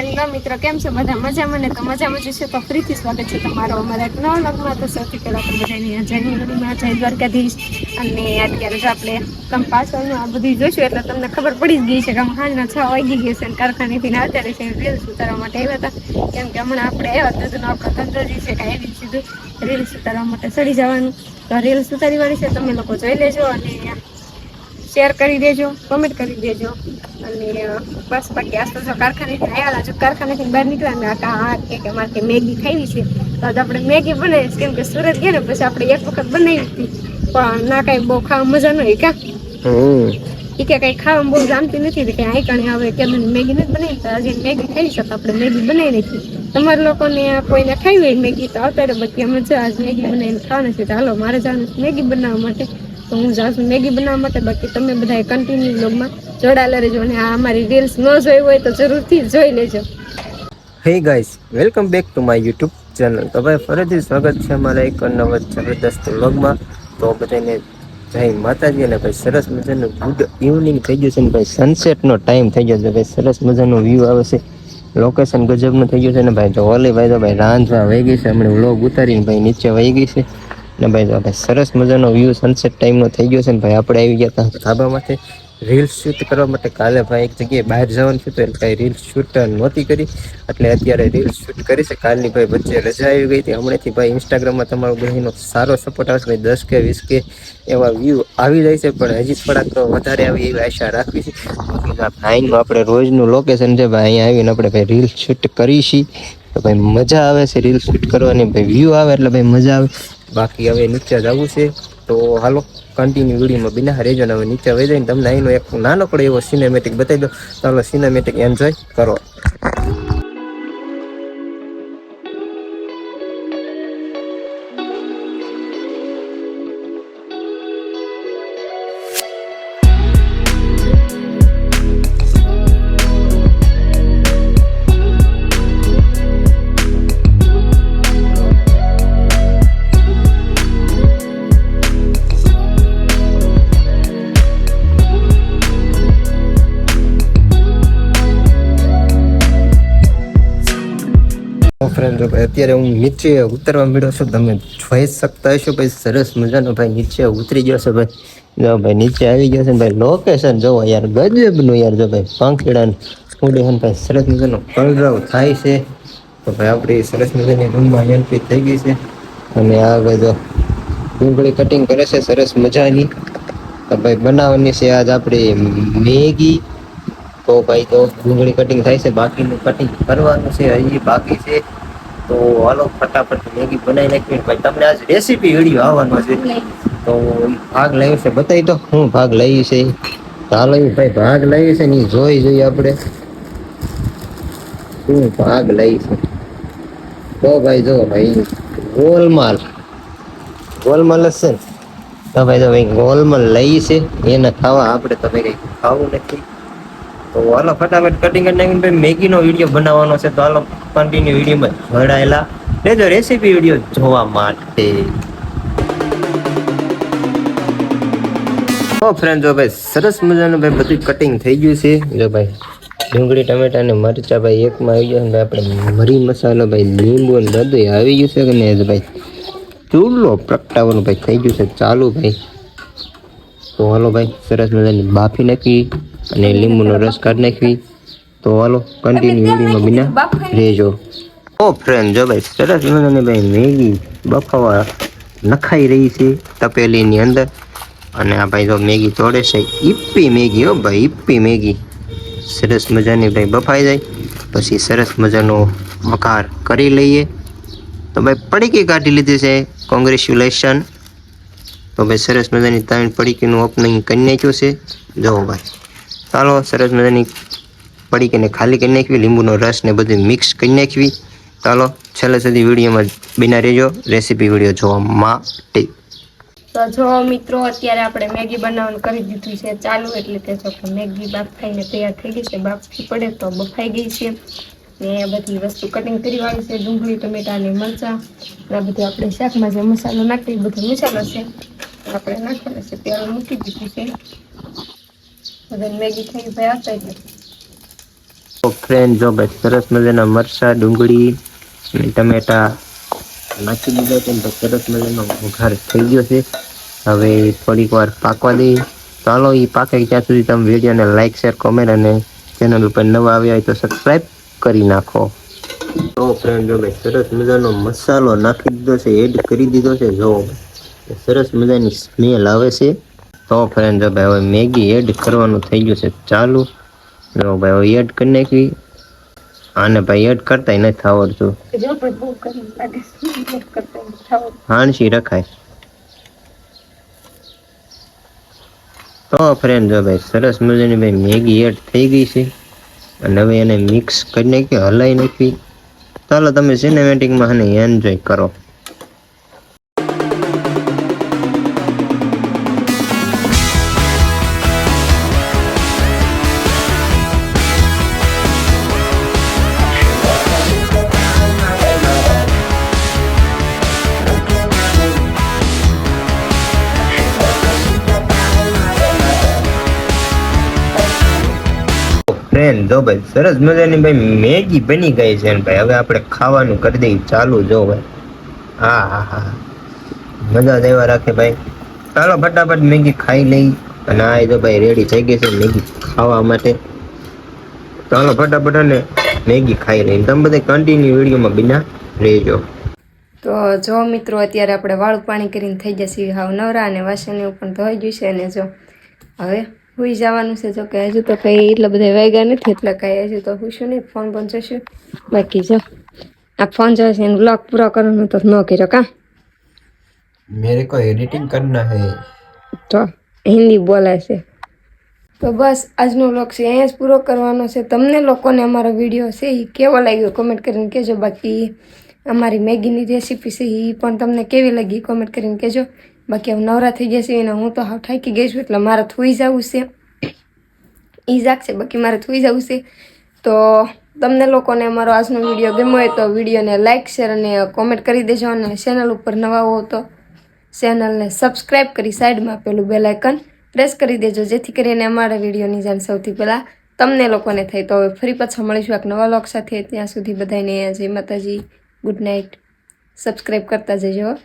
Hello મિત્રો, કેમ છો? બધા મજામાં ને? તો મજામાં જ છે તો ફરીથી સ્વાગત છે તમારો અમારા એક નવા લગ્નમાં તો સૌથી પહેલાં તો બધાની જાન્યુઆરીમાં જય દ્વારકાધીશ. અને અત્યારે જો આપણે તમે પાછળનું આ બધું જોઈશું એટલે તમને ખબર પડી જ ગઈ છે કે સાંજના છ વાગી ગયા છે અને કારખાનેથી અત્યારે છે રીલ્સ ઉતારવા માટે આવ્યા હતા. કેમ કે હમણાં આપણે આવ્યા હતા, તો આપણો ધંધો છે કાંઈ એવી સીધું રીલ્સ ઉતારવા માટે ચડી જવાનું. તો રીલ્સ ઉતારી વાળી છે, તમે લોકો જોઈ લેજો અને શેર કરી દેજો કમેન્ટ કરી દેજો. અને બસ પછી આજ તો જો કારખાનેથી આવ્યા જો કારખાનેથી બહાર નીકળ્યા ને આ આ કે કે મારે કે મેગી ખાવી છે તો આપણે મેગી બનાવીશ કેમ કે સુરત ગયા ને પછી આપણે એક વખત બનાવી હતી પણ ના કાંઈ બહુ ખાવા મજા ન આવી. કા એ કે કંઈ ખાવામાં બહુ જામતી નથી કે આ કણે હવે કે મેગી નથી બનાવી તો આજે મેગી ખાઈ શકતા આપણે મેગી બનાવી નથી તમારા લોકોને કોઈને ખાવી હોય મેગી તો અત્યારે બધી અમે છે આજ મેગી બનાવીને ખાવાનું છે. તો હાલો મારે જવાનું મેગી બનાવવા માટે તો હું જાઉં મેગી બનાવવા માટે બાકી તમે બધા કન્ટિન્યુ બ્લોગમાં જોડાયેલા રહેજો અને આ અમારી રીલ્સ ન જોઈ હોય તો જરૂરથી જોઈ લેજો. Hey guys welcome back to my YouTube channel તો ભાઈ, ફરીથી સ્વાગત છે અમારા એક નવા જબરદસ્ત વ્લોગમાં તો બધાને જય માતાજી અને ભાઈ, સરસ મજાનું ગુડ ઇવનિંગ થઈ ગયું છે ને ભાઈ સનસેટનો ટાઈમ થઈ ગયો છે ભાઈ, સરસ મજાનો વ્યૂ આવે છે. લોકેશન ગજબનું થઈ ગયું છે ને ભાઈ, જો ઓલી ભાઈ તો ભાઈ, રાંધવા વહી ગઈ છે. હમણાં વ્લોગ ઉતારીને ભાઈ નીચે વહી ગઈ છે. ને ભાઈ તો ભાઈ, સરસ મજાનો વ્યૂ સનસેટ ટાઈમનો થઈ ગયો છે ને ભાઈ, આપણે આવી ગયા હતા ધાબામાંથી. રીલ્સ શૂટ કરવા માટે કાલે ભાઈ એક જગ્યાએ બહાર જવાનું હતું એટલે કાંઈ રીલ્સ શૂટ નહોતી કરી. એટલે અત્યારે રીલ્સ શૂટ કરી છે. કાલની ભાઈ વચ્ચે રજા આવી ગઈ હતી. હમણાંથી ભાઈ ઇન્સ્ટાગ્રામમાં તમારો બહેનો સારો સપોર્ટ આવશે. ભાઈ દસ કે વીસ કે એવા વ્યૂ આવી જાય છે. પણ હજી થોડાક તો વધારે આવી એવી આશા રાખવી છે. ભાઈનું આપણે રોજનું લોકેશન છે ભાઈ, અહીંયા આવીને આપણે ભાઈ રીલ્સ શૂટ કરી છીએ તો ભાઈ મજા આવે છે રીલ્સ શૂટ કરવાની. ભાઈ વ્યૂ આવે એટલે ભાઈ મજા આવે. બાકી હવે નીચે જવું છે. તો હાલો. કન્ટિન્યુ વિડીયોમાં બિના રહેજો ને હવે નીચે વહી જઈને તમને અહીંનો એક નાનકડો એવો સિનેમેટિક બતાવી દો ચાલો સિનેમેટિક એન્જોય કરો. ફ્રેન્ડ અત્યારે હું નીચે ઉતરવા મળ્યો છું. તમે જોઈ શકતા હશો ભાઈ, સરસ મજાનો ભાઈ નીચે ઉતરી ગયો છે ભાઈ. જો ભાઈ નીચે આવી ગયો છે ભાઈ લોકેશન જોવો યાર, ગજબનું યાર જો ભાઈ, પાંખેડાનું ઉડે ભાઈ, સરસ મજાનો કલરવ થાય છે. તો ભાઈ આપણી સરસ મજાની રૂમમાં એન્ટ્રી થઈ ગઈ છે. અને આગળ જો ડુંગળી કટિંગ કરે છે, સરસ મજાની. તો ભાઈ બનાવવાની છે આજ આપણી મેગી. તો ભાઈ તો ડુંગળી કટિંગ થાય છે, બાકીનું કટિંગ કરવાનું છે, હજી બાકી છે. તો હાલો ફટાફટ મેગી બનાવી નાખી ભાઈ તમને આજ રેસીપી વીડિયો આવવાનો છે. તો ભાગ લઈ છે બતાવી દો. હું ભાગ લઈ છે? હાલો ભાઈ ભાગ લઈ છે ને જોઈ જોઈએ આપણે. શું ભાગ લઈ છે? તો ભાઈ જો ભાઈ ગોલમાલ. ગોલમાલ જ છે ને? તો ભાઈ તો ભાઈ ગોલમાલ લઈ છે. એને ખાવા આપણે તમે કંઈ ખાવું નથી. તો હાલો, ફટાફટ કટિંગ કરી નાખીને ભાઈ મેગીનો વીડિયો બનાવવાનો છે. તો હાલો કન્ટિન્યુ વિડીયોમાં જોડાયેલા. લેજો રેસીપી વીડિયો જોવા માટે. ઓ ફ્રેન્ડ જો ભાઈ સરસ મજાનું ભાઈ બધું કટિંગ થઈ ગયું છે. જો ભાઈ ડુંગળી, ટમેટા અને મરચા ભાઈ એકમાં આવી ગયા ભાઈ આપણે મરી મસાલો ભાઈ લીંબુ અને બધું આવી ગયું છે. કે નહીં ભાઈ ચૂલો પ્રગટાવવાનું ભાઈ થઈ ગયું છે. ચાલુ ભાઈ. તો હાલો ભાઈ, સરસ મજાની બાફી નાખી. અને લીંબુનો રસ કાઢી નાખવી. તો હાલો કન્ટિન્યુ વિડીયોમાં બિના રહેજો. ઓ ફ્રેન્ડ જો ભાઈ સરસ મજાની ભાઈ મેગી બફાવા નખાઈ રહી છે તપેલીની અંદર. અને આ ભાઈ જો મેગી તોડે છે ઈપ્પી મેગી હો ભાઈ ઈપ્પી મેગી. સરસ મજાની ભાઈ બફાઈ જાય. પછી સરસ મજાનો વઘાર કરી લઈએ. તો ભાઈ પડીકી કાઢી લીધી છે કોંગ્રેચ્યુલેશન તો ભાઈ સરસ મજાની ત્રણ પડીકીનું ઓપનિંગ કરી નાખ્યું છે. જુઓ ભાઈ. ચાલો સરસ મજાની પડી કરીને ખાલી કરી નાખવી, લીંબુનો રસ ને બધું મિક્સ કરી નાખવી. ચાલો છેલ્લે સુધી વિડીયોમાં બિના રહેજો. રેસીપી વીડિયો જોવા માટે. તો જો મિત્રો, અત્યારે આપણે મેગી બનાવવાનું કરી દીધું છે. ચાલુ એટલે કે જો મેગી બાફાઈને તૈયાર થઈ ગઈ છે. બાફી પડે તો બફાઈ ગઈ છે. ને બધી વસ્તુ કટિંગ કરી વાળી છે. ડુંગળી, ટમેટા ને મરચાં. આ બધું આપણે શાકમાં જે મસાલો નાખીએ એ બધો મસાલો છે. આપણે નાખવાનો છે. ત્યારે મૂકી દીધું છે. મેગી ફ્રેન્ડ જો ભાઈ, સરસ મજાના મરચા, ડુંગળી અને ટમેટા નાખી દીધા છે તો સરસ મજાનો વઘાર થઈ ગયો છે. હવે થોડીક વાર પાકવા દઈએ. ચાલો એ પાકે ત્યાં સુધી તમે વિડીયોને લાઈક શેર કોમેન્ટ અને ચેનલ ઉપર નવા આવ્યા હોય તો સબસ્ક્રાઈબ કરી નાખો. તો ફ્રેન્ડ જો ભાઈ, સરસ મજાનો મસાલો નાખી દીધો છે એડ કરી દીધો છે. જો સરસ મજાની સ્મેલ આવે છે. તો ફ્રેન્ડ જો ભાઈ હવે મેગી એડ કરવાનું થઈ ગયું છે ચાલુ. જો ભાઈ હવે એડ કરી નાખી. આને ભાઈ એડ કરતા નથી આવડતું હાણસી રખાય. તો ફ્રેન્ડ જો ભાઈ સરસ મજાની ભાઈ મેગી એડ થઈ ગઈ છે. અને હવે એને મિક્સ કરી નાખી હલાવી નાખી. ચાલો તમે સિનેમેટિકમાં એને એન્જોય કરો. ફ્રેન્ડ જો ભાઈ, સરસ મજાની ભાઈ મેગી બની ગઈ છે ને ભાઈ. હવે આપણે ખાવાનું કરી દઈએ. ચાલુ જો ભાઈ. હા હા હા મજા એવા રાખે ભાઈ. ચાલો ફટાફટ મેગી ખાઈ લઈ. અને આ જો ભાઈ રેડી થઈ ગઈ છે મેગી ખાવા માટે. ચાલો ફટાફટ અને મેગી ખાઈ લઈ તમે બધા કન્ટિન્યુ વિડીયોમાં બિના રહેજો. તો જો મિત્રો, અત્યારે આપણે વાળું પાણી કરીને થઈ જશે. હાવ નવરા અને વાસણ એવું પણ ધોઈ ગયું છે અને જો. હવે હુઈ જવાનું છે. જો કે હજુ તો કંઈ એટલા બધા વાગ્યા નથી એટલે કંઈ હજુ તો પૂછ્યું નહીં. ફોન પણ જશે બાકી જો આ ફોન જશે એનો બ્લોગ પૂરો કરવાનો તો ન કર્યો કા? મેરે કો એડિટિંગ કરના હે? તો હિન્દી બોલાય છે. તો બસ આજનો વ્લોગ છે. અહીંયા જ પૂરો કરવાનો છે. તમને લોકોને અમારો વીડિયો છે એ કેવો લાગ્યો? કોમેન્ટ કરીને કહેજો. બાકી અમારી મેગીની રેસીપી છે એ પણ તમને કેવી લાગી? કોમેન્ટ કરીને કહેજો. બાકી હવે નવરા થઈ જશે અને હું તો હાવ ઠાકી ગઈ છું, એટલે મારે થોઈ જવું છે. એ જાગશે બાકી મારે થોઈ જવું છે. તો તમને લોકોને અમારો આજનો વીડિયો ગમ્યો હોય તો વિડીયોને લાઇક શેર અને કોમેન્ટ કરી દેજો અને ચેનલ ઉપર નવા હો તો ચેનલને સબસ્ક્રાઈબ કરી સાઈડમાં પેલું બેલાઇકન પ્રેસ કરી દેજો, જેથી કરીને અમારા વિડીયોની જાણ સૌથી પહેલાં તમને લોકોને થાય. તો હવે ફરી પાછા મળીશું એક નવા લોક સાથે. ત્યાં સુધી બધાને જય માતાજી. Good night. સબસ્ક્રાઈબ કરતા જજો.